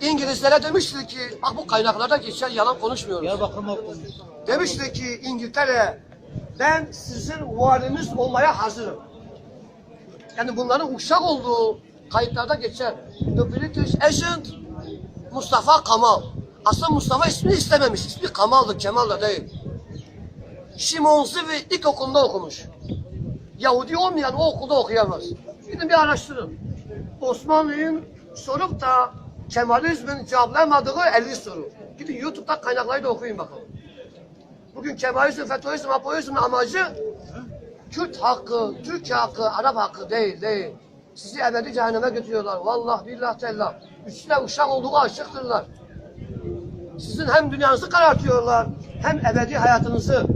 İngilizlere demişti ki, bak bu kaynaklarda geçen yalan konuşmuyoruz. Diyarbakır Mahkum. Demişti ki İngiltere, ben sizin valiniz olmaya hazırım. Yani bunların uşak olduğu kayıtlarda geçer. The British Agent Mustafa Kamal. Aslında Mustafa ismini istememiş. İsmi Kamal'dı, Kemal da değil. Şimon Zivi ilkokulunda okumuş. Yahudi olmayan o okulda okuyamaz. Gidin bir araştırın. Osmanlı'nın sorup da Kemalizmin cevaplamadığı 50 soru. Gidin YouTube'da kaynakları da okuyun bakalım. Bugün Kemalizm, FETÖizm, Apoizm'in amacı Kürt hakkı, Türk hakkı, Arap hakkı değil, değil. Sizi ebedi cehenneme götürüyorlar. Vallahi billah tellah. Üstüne uşak olduğu aşıktırlar. Sizin hem dünyanızı karartıyorlar, hem ebedi hayatınızı.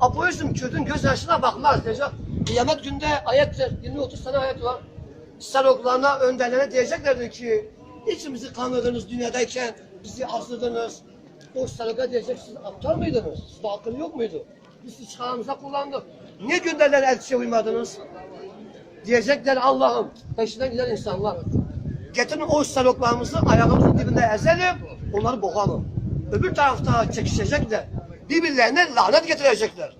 Apoizm Kürt'ün göz yaşına bakmaz diyecek. Kıyamet günde ayettir, 20-30 tane ayet var. Saroklarına, önderlerine diyeceklerdir ki, içimizi kandırdınız dünyadayken, bizi azdırdınız. O sarıka diyecek, siz aptal mıydınız? Sizde akıl yok muydu? Biz sizi çıkarımıza kullandık. Niye gönderler elçiye uymadınız? Diyecekler Allah'ım, peşinden giden insanlar. Getirin o saroklarımızı ayağımızın dibinde ezelim, onları boğalım. Öbür tarafta çekişecekler. Birbirlerine lanet getirecekler.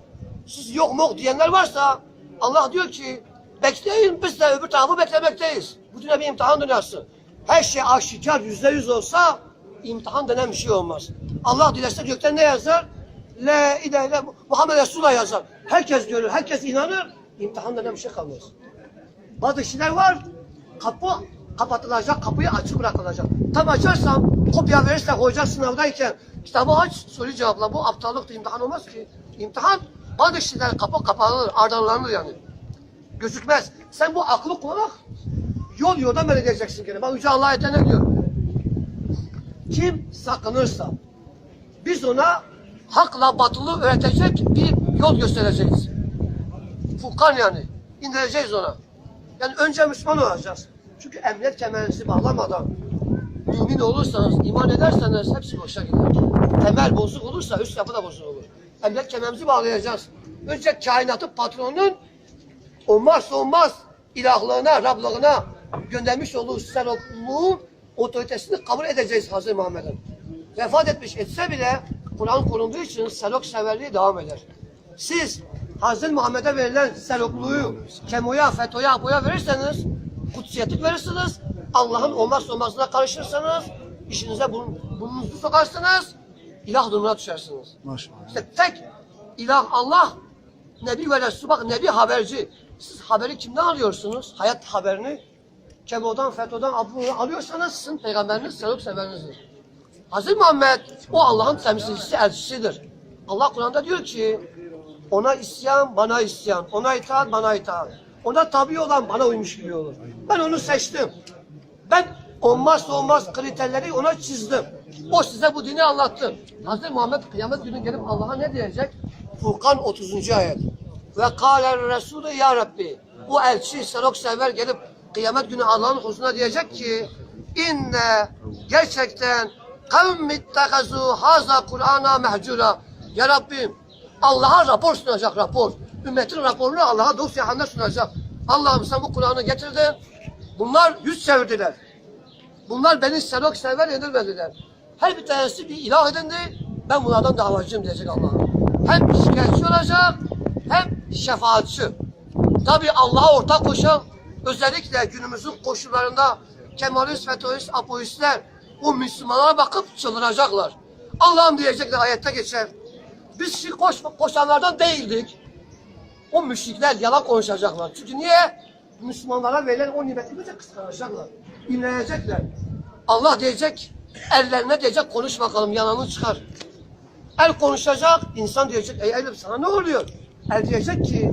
Siz yok mok diyenler varsa Allah diyor ki bekleyin biz de öbür tarafı beklemekteyiz. Bu dünya bir imtihan dünyası. Her şey aşikar yüzde yüz olsa imtihan denen bir şey olmaz. Allah dilerse gökten ne yazar? La ilahe Muhammed Resulullah yazar. Herkes görür, herkes inanır. İmtihan denen bir şey kalmaz. Bazı kişiler var, kapı kapatılacak, kapıyı açık bırakılacak. Tam açarsam, kopya verirse hoca sınavdayken kitabı aç, soru cevapla. Bu aptallık imtihan olmaz ki. İmtihan, bazı kişiler kapı kapanır, ardalanır yani. Gözükmez. Sen bu aklı kullanak, yol yoldan belirleyeceksin gene. Bak Yüce Allah ayette ne diyor? Kim sakınırsa, biz ona hakla batılı öğretecek bir yol göstereceğiz. Furkan yani. indireceğiz ona. Yani önce Müslüman olacağız. Çünkü emniyet kemerinizi bağlamadan mümin olursanız, iman ederseniz hepsi boşa gider. Temel bozuk olursa üst yapı da bozuk olur. Emniyet kemerimizi bağlayacağız. Önce kainatın patronunun olmazsa olmaz ilahlığına, Rablığına göndermiş olduğu serokluğun otoritesini kabul edeceğiz Hazreti Muhammed'in. Vefat etmiş etse bile Kur'an korunduğu için serok severliği devam eder. Siz Hazreti Muhammed'e verilen serokluğu kemoya, fetoya, apoya verirseniz kutsiyetlik verirsiniz. Allah'ın olmazsa olmazına karışırsanız işinize burun, burnunuzu sokarsınız. ilah durumuna düşersiniz. Maşallah. İşte tek ilah Allah, Nebi ve Resul. Bak Nebi haberci. Siz haberi kimden alıyorsunuz? Hayat haberini. Kemo'dan, FETÖ'den Abu'dan alıyorsanız sizin peygamberiniz, sevap severinizdir. Hazreti Muhammed o Allah'ın temsilcisi, elçisidir. Allah Kur'an'da diyor ki ona isyan, bana isyan. Ona itaat, bana itaat. Ona tabi olan bana uymuş gibi olur. Ben onu seçtim. Ben olmazsa olmaz kriterleri ona çizdim. O size bu dini anlattı. Hazreti Muhammed kıyamet günü gelip Allah'a ne diyecek? Furkan 30. ayet. Ve kâler Resulü ya Rabbi. O elçi, serok sever gelip kıyamet günü Allah'ın huzuruna diyecek ki inne gerçekten kavm ittekazu haza Kur'ana mehcura. Ya Rabbim Allah'a rapor sunacak rapor. Ümmetin raporunu Allah'a dosya haline sunacak. Allah'ım sen bu Kur'an'ı getirdin. Bunlar yüz çevirdiler. Bunlar beni serok sever edilmediler. Her bir tanesi bir ilah edindi. Ben bunlardan davacıyım diyecek Allah. Hem şikayetçi olacak hem şefaatçi. Tabi Allah'a ortak koşan özellikle günümüzün koşullarında Kemalist, FETÖ'ist, apoistler o Müslümanlara bakıp çıldıracaklar. Allah'ım diyecekler ayette geçer. Biz şirk koş, koşanlardan değildik. O müşrikler yalan konuşacaklar. Çünkü niye? Müslümanlara verilen o nimeti bize kıskanacaklar. İnleyecekler. Allah diyecek, ellerine diyecek konuş bakalım yalanını çıkar. El konuşacak, insan diyecek, ey elim sana ne oluyor? El diyecek ki,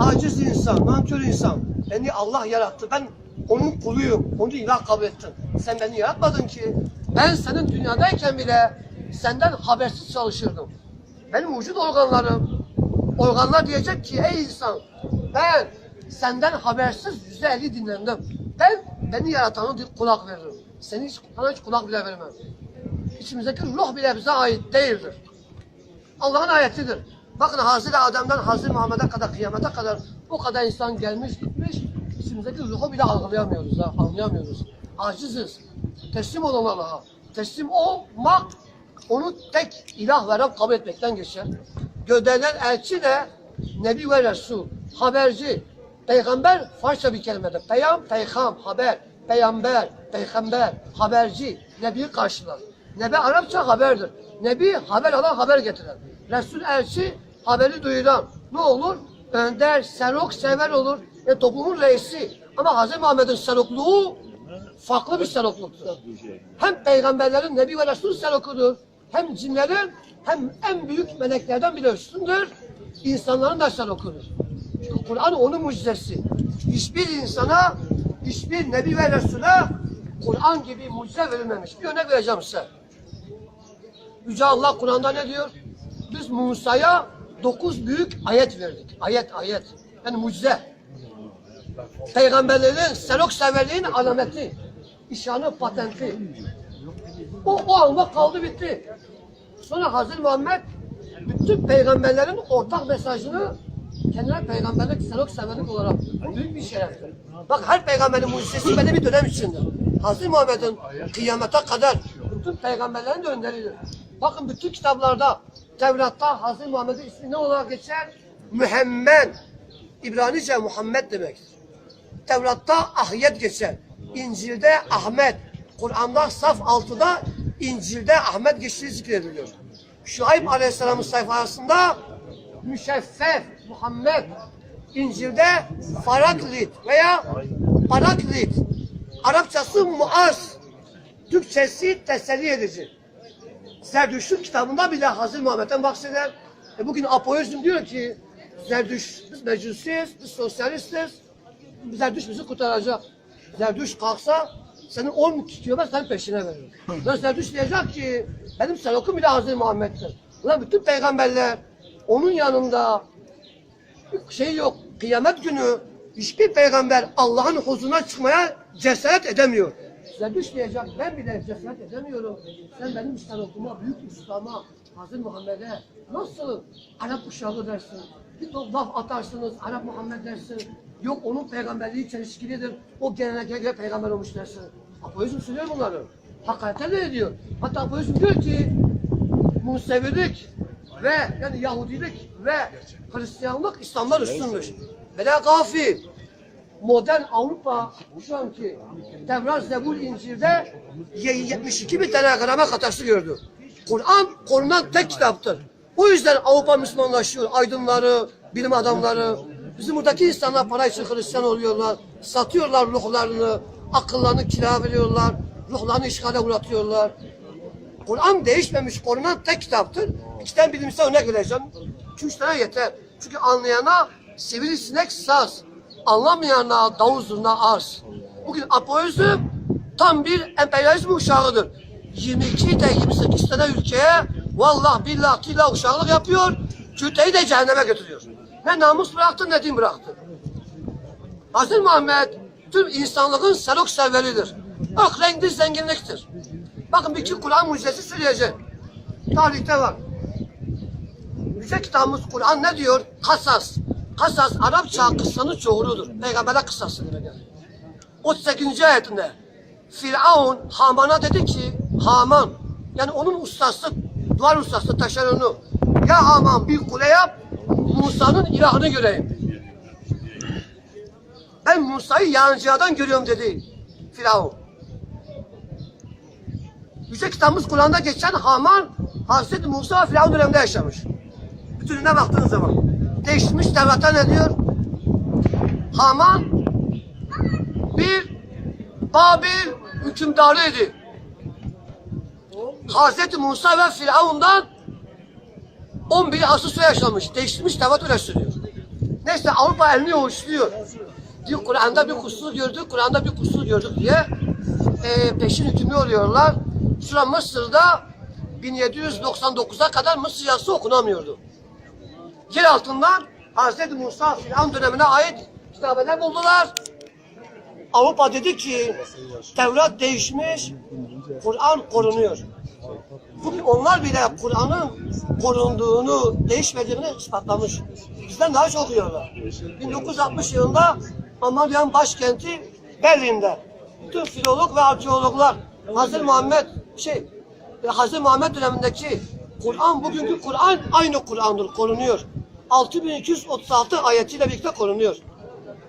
aciz insan, nankör insan, beni Allah yarattı, ben onun kuluyum, onu ilah kabul ettim. Sen beni yaratmadın ki, ben senin dünyadayken bile senden habersiz çalışırdım. Benim vücut organlarım, organlar diyecek ki, ey insan, ben senden habersiz yüzde elli dinlendim. Ben beni yaratanı kulak veririm. Seni hiç, sana hiç kulak bile vermem. İçimizdeki ruh bile bize ait değildir. Allah'ın ayetidir. Bakın Hazreti Adem'den Hazreti Muhammed'e kadar kıyamete kadar o kadar insan gelmiş gitmiş. İçimizdeki ruhu bile algılayamıyoruz ha, anlayamıyoruz. Aciziz. Teslim olan Allah'a. Teslim olmak onu tek ilah veren kabul etmekten geçer. Gönderilen elçi de Nebi ve Resul, haberci, peygamber Farsça bir kelimedir. Peyam, peykam, haber, peygamber, peygamber, haberci, Nebi'yi karşılar. Nebi Arapça haberdir. Nebi haber alan haber getiren. Resul elçi haberi duyuran. Ne olur? Önder, serok, sever olur. E, toplumun reisi. Ama Hz. Muhammed'in serokluğu farklı bir serokluktur. Hem peygamberlerin, Nebi ve Resul serokudur. Hem cinlerin hem en büyük meleklerden biri üstündür. İnsanların da serokudur. Çünkü Kur'an onun mucizesi. Hiçbir insana, hiçbir Nebi ve Resul'e Kur'an gibi mucize verilmemiş. Bir örnek vereceğim size. Yüce Allah Kur'an'da ne diyor? Biz Musa'ya dokuz büyük ayet verdik. Ayet, ayet. Yani mucize. Peygamberlerin serok severliğin alameti. işanı, patenti. O, o anda kaldı bitti. Sonra Hazreti Muhammed bütün peygamberlerin ortak mesajını kendine peygamberlik, serok severlik olarak büyük bir şereftir. Bak her peygamberin mucizesi belli bir dönem içindir. Hazreti Muhammed'in kıyamete kadar bütün peygamberlerin de önderidir. Bakın bütün kitaplarda, Tevrat'ta Hazreti Muhammed'in ismi ne olarak geçer? Mühemmed. İbranice Muhammed demektir. Tevrat'ta Ahyet geçer. İncil'de Ahmet. Kur'an'da saf altıda İncil'de Ahmet geçtiği zikrediliyor. Şuayb Aleyhisselam'ın sayfasında Müşeffef Muhammed İncil'de Faraklit veya Paraklit Arapçası Muaz Türkçesi teselli edici. Zerdüşt'ün kitabında bile Hazreti Muhammed'den bahseder. E bugün apoizm diyor ki Zerdüş, biz mecusiyiz, biz sosyalistiz. Zerdüş bizi kurtaracak. Zerdüş kalksa senin 10 kilometre senin peşine verir. Lan Zerdüş diyecek ki benim selokum bile Hazreti Muhammed'dir. Ulan bütün peygamberler onun yanında şey yok. Kıyamet günü hiçbir peygamber Allah'ın huzuruna çıkmaya cesaret edemiyor. Zerdüş diyecek ben bile cesaret edemiyorum. Sen benim senokuma, büyük ustama, Hazreti Muhammed'e nasıl Arap uşağı dersin? Bir top laf atarsınız Arap Muhammed dersin. Yok onun peygamberliği çelişkilidir. O geleneğe peygamber olmuş dersin. Apoizm söylüyor bunları. Hakikaten de ediyor. Hatta apoizm diyor ki Musevilik ve yani Yahudilik ve Hristiyanlık İslam'dan üstünmüş. De gafi modern Avrupa şu anki Tevrat, Zebur, İncil'de 72 bin tane grama hatası gördü. Kur'an korunan tek kitaptır. O yüzden Avrupa Müslümanlaşıyor. Aydınları, bilim adamları, bizim buradaki insanlar para için Hristiyan oluyorlar. Satıyorlar ruhlarını, akıllarını kira veriyorlar. Ruhlarını işgale uğratıyorlar. Kur'an değişmemiş, korunan tek kitaptır. İki tane bilimsel örnek vereceğim. Üç tane yeter. Çünkü anlayana sivrisinek saz, anlamayana davul zurna arz. Bugün apoizm tam bir emperyalizm uşağıdır. 22 de 28 tane ülkeye vallah billah killah uşaklık yapıyor. Küteyi de cehenneme götürüyor. Ne namus bıraktı ne din bıraktı. Hazreti Muhammed tüm insanlığın serok serveridir. Ak renkli zenginliktir. Bakın bir iki Kur'an mucizesi söyleyeceğim. Tarihte var. Yüce kitabımız Kur'an ne diyor? Kasas. Kasas Arapça kıssanın çoğuludur. Peygamber'e kıssası demek yani. 38. ayetinde Firavun Haman'a dedi ki Haman yani onun ustası duvar ustası taşeronu ya Haman bir kule yap Musa'nın ilahını göreyim. Ben Musa'yı yancıyadan görüyorum dedi Firavun. Yüce kitabımız Kur'an'da geçen Haman Hazreti Musa Firavun döneminde yaşamış. Bütününe baktığınız zaman. Değiştirmiş Tevrat'ta ne diyor? Haman bir Babil hükümdarıydı. Hazreti Musa ve Firavun'dan 11 asır sonra yaşamış. Değiştirmiş Tevrat öyle söylüyor. Neyse Avrupa elini yoğuşluyor. Diyor Kur'an'da bir kusur gördük, Kur'an'da bir kusur gördük diye e, peşin hükümlü oluyorlar. Şura Mısır'da 1799'a kadar Mısır yazısı okunamıyordu. Yer altından Hz. Musa Firavun dönemine ait kitabeler buldular. Avrupa dedi ki Tevrat değişmiş, Kur'an korunuyor. Bugün onlar bile Kur'an'ın korunduğunu, değişmediğini ispatlamış. Bizden daha çok okuyorlar. 1960 yılında Almanya'nın başkenti Berlin'de bütün filolog ve arkeologlar Hazreti Muhammed şey Hazreti Muhammed dönemindeki Kur'an bugünkü Kur'an aynı Kur'an'dır korunuyor. 6236 ayetiyle birlikte korunuyor.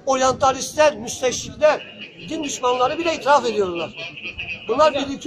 Oryantalistler, müsteşrikler, din düşmanları bile itiraf ediyorlar. Bunlar 1200